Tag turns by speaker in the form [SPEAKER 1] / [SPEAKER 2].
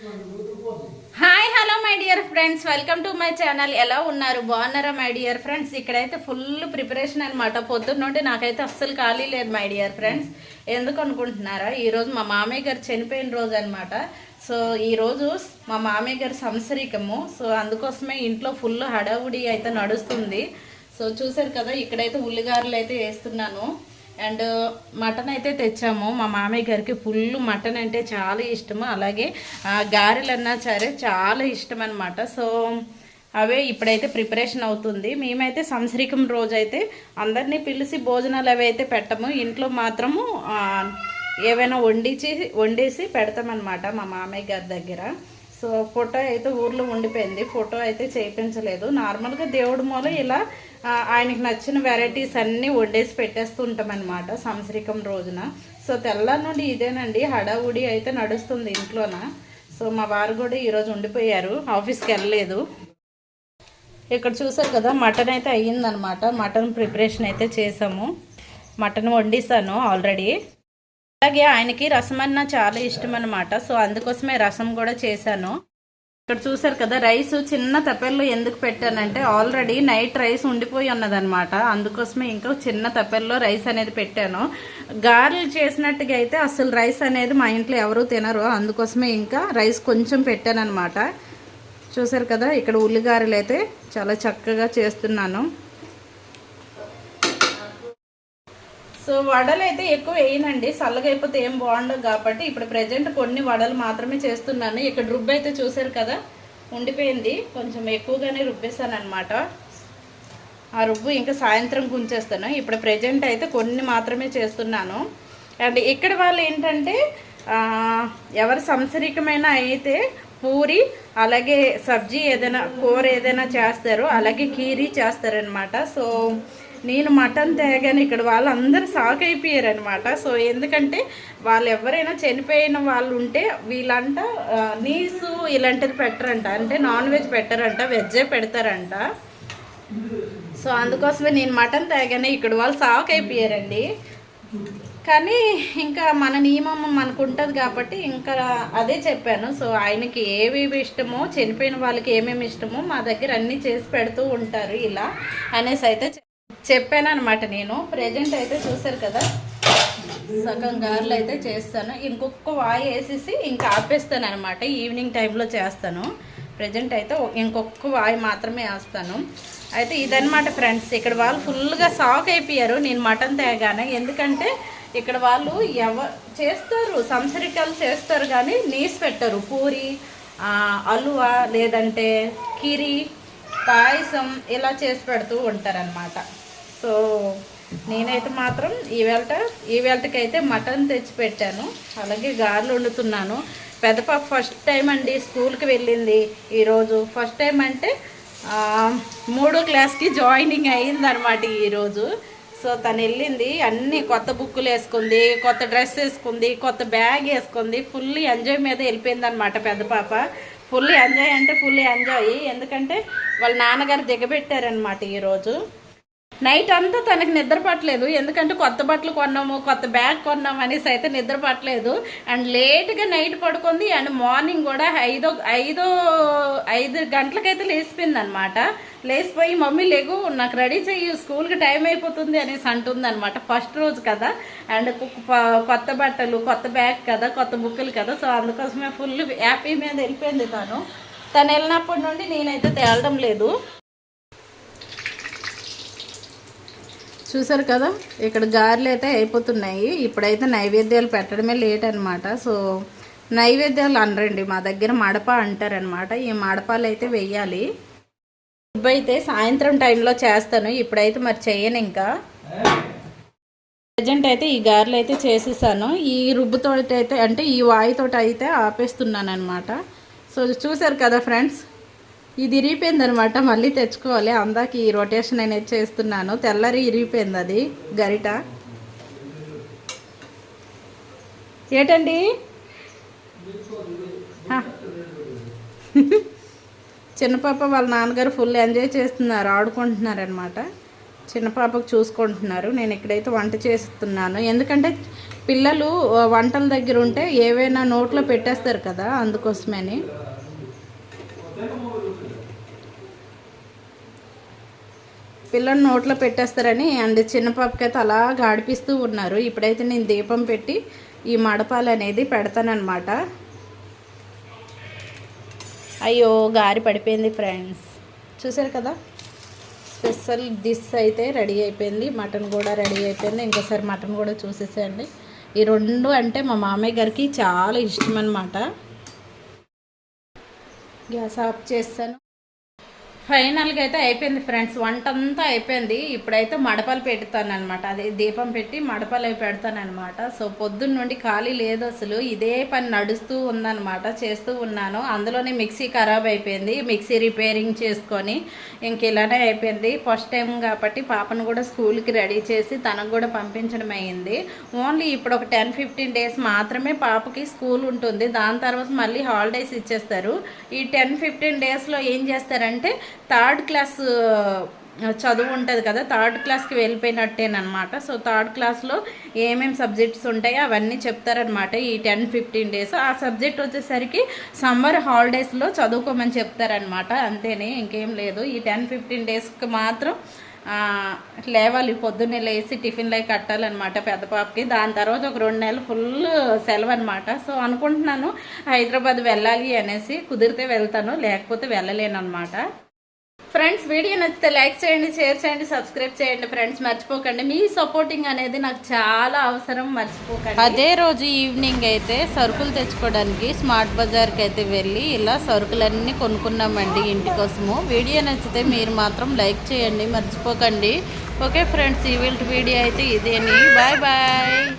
[SPEAKER 1] Hi hello my dear friends. Welcome to my channel. ఎలా ఉన్నారు? బాగున్నారా మై డియర్ ఫ్రెండ్స్? ఇక్కడైతే ఫుల్ ప్రిపరేషన్ అనమాట పొద్దున్న నుండి నాకైతే అస్సలు ఖాళీ లేదు మై డియర్ ఫ్రెండ్స్. ఎందుకు అనుకుంటున్నారా? ఈరోజు మా మామయ్య గారు చనిపోయిన రోజు అనమాట సో ఈరోజు మా మామయ్య గారి సంవత్సరికము. సో అందుకోసమే ఇంట్లో ఫుల్ హడావుడి అయితే నడుస్తుంది. సో చూసారు కదా ఇక్కడైతే ఉల్లిగారులు అయితే వేస్తున్నాను. అండ్ మటన్ అయితే తెచ్చాము. మా మామయ్య గారికి ఫుల్ మటన్ అంటే చాలా ఇష్టము. అలాగే గారెలన్నా సరే చాలా ఇష్టం అనమాట సో అవే ఇప్పుడైతే ప్రిపరేషన్ అవుతుంది. మేమైతే సంశ్రీకం రోజు అయితే అందరినీ పిలిచి భోజనాలు అవి అయితే పెట్టము. ఇంట్లో మాత్రము ఏవైనా వండించి వండేసి పెడతామన్నమాట మా మామయ్య గారి దగ్గర. సో ఫోటో అయితే ఊర్లో ఉండిపోయింది. ఫోటో అయితే చేయించలేదు నార్మల్గా దేవుడి మూల ఇలా ఆయనకి నచ్చిన వెరైటీస్ అన్నీ వండేసి పెట్టేస్తూ ఉంటాం అనమాట సంవత్సరికం రోజున. సో తెల్ల నుండి ఇదేనండి హడావుడి అయితే నడుస్తుంది ఇంట్లోన. సో మా వారు కూడా ఈరోజు ఉండిపోయారు ఆఫీస్కి వెళ్ళలేదు. ఇక్కడ చూసారు కదా మటన్ అయితే అయ్యిందనమాట మటన్ ప్రిపరేషన్ అయితే చేసాము. మటన్ వండిస్తాను ఆల్రెడీ. అలాగే ఆయనకి రసం అన్న చాలా ఇష్టం అనమాట సో అందుకోసమే రసం కూడా చేశాను. ఇక్కడ చూసారు కదా రైస్ చిన్న తప్పెల్లో ఎందుకు పెట్టానంటే ఆల్రెడీ నైట్ రైస్ ఉండిపోయి ఉన్నదనమాట అందుకోసమే ఇంకా చిన్న తప్పెల్లో రైస్ అనేది పెట్టాను. గారెలు చేసినట్టుగా అయితే అసలు రైస్ అనేది మా ఇంట్లో ఎవరు తినరు. అందుకోసమే ఇంకా రైస్ కొంచెం పెట్టాను అనమాట చూసారు కదా ఇక్కడ ఉల్లిగారెలు అయితే చాలా చక్కగా చేస్తున్నాను. సో వడలు అయితే ఎక్కువ వేయనండి. చల్లగా అయిపోతే ఏం బాగుండదు కాబట్టి ఇప్పుడు ప్రజెంట్ కొన్ని వడలు మాత్రమే చేస్తున్నాను. ఇక్కడ రుబ్బు అయితే చూసారు కదా ఉండిపోయింది. కొంచెం ఎక్కువగానే రుబ్బేసాను అనమాట ఆ రుబ్బు ఇంకా సాయంత్రం గుంచేస్తాను. ఇప్పుడు ప్రజెంట్ అయితే కొన్ని మాత్రమే చేస్తున్నాను. అండ్ ఇక్కడ వాళ్ళు ఏంటంటే ఎవరు సంసరికమైన అయితే పూరి అలాగే సబ్జీ ఏదైనా కూర ఏదైనా చేస్తారు. అలాగే కీరీ చేస్తారనమాట సో నేను మటన్ తేగానే. ఇక్కడ వాళ్ళందరూ షాక్ అయిపోయారనమాట సో ఎందుకంటే వాళ్ళు ఎవరైనా చనిపోయిన వాళ్ళు ఉంటే వీళ్ళంట నీసు ఇలాంటిది పెట్టరంట. అంటే నాన్ వెజ్ పెట్టరంట వెజ్జే పెడతారంట. సో అందుకోసమే నేను మటన్ తేగానే. ఇక్కడ వాళ్ళు షాక్ అయిపోయారండి కానీ ఇంకా మన నియమం మనకు ఉంటుంది కాబట్టి ఇంకా అదే చెప్పాను. సో ఆయనకి ఏవేవి ఇష్టమో చనిపోయిన వాళ్ళకి ఏమేమి ఇష్టమో మా దగ్గర అన్నీ చేసి పెడుతూ ఉంటారు ఇలా అనేసి అయితే చెప్పాను అనమాట నేను. ప్రజెంట్ అయితే చూసారు కదా? సగం గారెలు అయితే చేస్తాను. ఇంకొక వాయి వేసేసి ఇంకా ఆపేస్తాను అనమాట ఈవినింగ్ టైంలో చేస్తాను. ప్రజెంట్ అయితే ఇంకొక వాయి మాత్రమే వేస్తాను. అయితే ఇదనమాట ఫ్రెండ్స్ ఇక్కడ వాళ్ళు ఫుల్గా సాక్ అయిపోయారు. నేను మటన్ తేగానే. ఎందుకంటే ఇక్కడ వాళ్ళు ఎవ చేస్తారు సంసరికలు చేస్తారు కానీ నీస్ పెట్టరు. పూరి అలువా లేదంటే కిరి పాయసం ఇలా చేసి పెడుతూ ఉంటారనమాట సో నేనైతే మాత్రం ఈవేళ ఈవేళకి అయితే మటన్ తెచ్చి పెట్టాను అలాగే గారెలు వండుతున్నాను. పెద్ద పాప ఫస్ట్ టైం అండి స్కూల్కి వెళ్ళింది ఈరోజు. ఫస్ట్ టైం అంటే మూడో క్లాస్కి జాయినింగ్ అయిందనమాట ఈరోజు. సో తను వెళ్ళింది అన్ని కొత్త బుక్కులు వేసుకుంది కొత్త డ్రెస్ వేసుకుంది కొత్త బ్యాగ్ వేసుకుంది. ఫుల్ ఎంజాయ్ మీద వెళ్ళిపోయింది అనమాట పెద్ద పాప ఫుల్ ఎంజాయ్ అంటే ఫుల్ ఎంజాయ్. ఎందుకంటే వాళ్ళ నాన్నగారు దిగబెట్టారనమాట ఈరోజు. నైట్ అంతా తనకి నిద్ర పట్టలేదు. ఎందుకంటే కొత్త బట్టలు కొన్నాము కొత్త బ్యాగ్ కొన్నాము అనేసి అయితే నిద్ర పట్టలేదు. అండ్ లేట్గా నైట్ పడుకుంది అండ్ మార్నింగ్ కూడా ఐదో ఐదో ఐదు గంటలకైతే లేచిపోయింది అనమాట లేచిపోయి మమ్మీ లేగు నాకు రెడీ చెయ్యి స్కూల్కి టైం అయిపోతుంది అనేసి అంటుంది అనమాట ఫస్ట్ రోజు కదా. అండ్ కొత్త బట్టలు కొత్త బ్యాగ్ కదా కొత్త బుక్కులు కదా. సో అందుకోసమే ఫుల్ హ్యాపీ మీద వెళ్ళిపోయింది తను. తను వెళ్ళినప్పటి నుండి నేనైతే తేలడం లేదు. చూసారు కదా? ఇక్కడ గారెలు అయితే అయిపోతున్నాయి. ఇప్పుడైతే నైవేద్యాలు పెట్టడమే లేట్ అనమాట సో నైవేద్యాలు అనరండి. మా దగ్గర మడప అంటారనమాట ఈ మడపాలు అయితే వెయ్యాలి. రుబ్బు అయితే సాయంత్రం టైంలో చేస్తాను. ఇప్పుడైతే మరి చెయ్యను ఇంకా. ప్రజెంట్ అయితే ఈ గారెలు అయితే చేసేసాను. ఈ రుబ్బుతో అయితే అంటే ఈ వాయితో అయితే ఆపేస్తున్నాను అనమాట సో చూసారు కదా ఫ్రెండ్స్? ఇది ఇరిగిపోయింది అనమాట మళ్ళీ తెచ్చుకోవాలి. అందాక ఈ రొటేషన్ అనేది చేస్తున్నాను తెల్లరి ఇరిగిపోయింది అది. గరిట. ఏటండి? చిన్నపాప చిన్న పాప వాళ్ళ నాన్నగారు ఫుల్ ఎంజాయ్ చేస్తున్నారు. ఆడుకుంటున్నారు అనమాట చిన్న చూసుకుంటున్నారు. నేను ఇక్కడైతే వంట చేస్తున్నాను. ఎందుకంటే పిల్లలు వంటల దగ్గర ఉంటే ఏవైనా నోట్లో పెట్టేస్తారు కదా అందుకోసమని. పిల్లలు నోట్లో పెట్టేస్తారని అండ్ చిన్న పాపకైతే అలా గాడిపిస్తూ ఉన్నారు. ఇప్పుడైతే నేను దీపం పెట్టి ఈ మడపాలు అనేది పెడతానమాట అయ్యో గారి పడిపోయింది ఫ్రెండ్స్. చూసారు కదా? స్పెషల్ డిష్ అయితే రెడీ అయిపోయింది. మటన్ కూడా రెడీ అయిపోయింది. ఇంకోసారి మటన్ కూడా చూసేసేయండి. ఈ రెండు అంటే మా మామయ్య గారికి చాలా ఇష్టం అనమాట గ్యాస్ ఆఫ్ చేస్తాను. ఫైనల్గా అయితే అయిపోయింది ఫ్రెండ్స్. వంట అంతా అయిపోయింది. ఇప్పుడైతే మడపలు పెడతానమాట అదే దీపం పెట్టి మడపలు అవి పెడతానమాట సో పొద్దున్న నుండి ఖాళీ లేదు అసలు. ఇదే పని నడుస్తూ ఉందన్నమాట. చేస్తూ ఉన్నాను. అందులోనే మిక్సీ ఖరాబ్ అయిపోయింది. మిక్సీ రిపేరింగ్ చేసుకొని ఇంక ఇలానే అయిపోయింది. ఫస్ట్ టైం కాబట్టి పాపను కూడా స్కూల్కి రెడీ చేసి తనకు కూడా పంపించడం అయింది. ఓన్లీ ఇప్పుడు ఒక టెన్ ఫిఫ్టీన్ డేస్ మాత్రమే పాపకి స్కూల్ ఉంటుంది. దాని తర్వాత మళ్ళీ హాలిడేస్ ఇచ్చేస్తారు. ఈ టెన్ ఫిఫ్టీన్ డేస్లో ఏం చేస్తారంటే థర్డ్ క్లాస్ చదువు ఉంటుంది కదా థర్డ్ క్లాస్కి వెళ్ళిపోయినట్టేనమాట. సో థర్డ్ క్లాస్లో ఏమేమి సబ్జెక్ట్స్ ఉంటాయో అవన్నీ చెప్తారనమాట ఈ టెన్ ఫిఫ్టీన్ డేస్. ఆ సబ్జెక్ట్ వచ్చేసరికి సమ్మర్ హాలిడేస్లో చదువుకోమని చెప్తారనమాట. అంతేనే ఇంకేం లేదు. ఈ టెన్ ఫిఫ్టీన్ డేస్కి మాత్రం లేవాలి. పొద్దున్నే లేచి టిఫిన్లు కట్టాలన్నమాట పెద్ద పాపకి. దాని తర్వాత ఒక రెండు నెలలు ఫుల్ సెలవు అనమాట సో అనుకుంటున్నాను హైదరాబాద్ వెళ్ళాలి అనేసి కుదిరితే వెళ్తాను లేకపోతే వెళ్ళలేను అనమాట ఫ్రెండ్స్ వీడియో నచ్చితే లైక్ చేయండి షేర్ చేయండి సబ్స్క్రైబ్ చేయండి ఫ్రెండ్స్. మర్చిపోకండి. మీ సపోర్టింగ్ అనేది నాకు చాలా అవసరం. మర్చిపోకండి. అదే రోజు ఈవినింగ్ అయితే సరుకులు తెచ్చుకోవడానికి స్మార్ట్ బజార్కి అయితే వెళ్ళి ఇలా సరుకులన్నీ కొనుక్కున్నామండి ఇంటి కోసము వీడియో నచ్చితే మీరు మాత్రం లైక్ చేయండి. మర్చిపోకండి. ఓకే ఫ్రెండ్స్ ఈ వీళ్ళ వీడియో అయితే ఇదేని. Bye bye.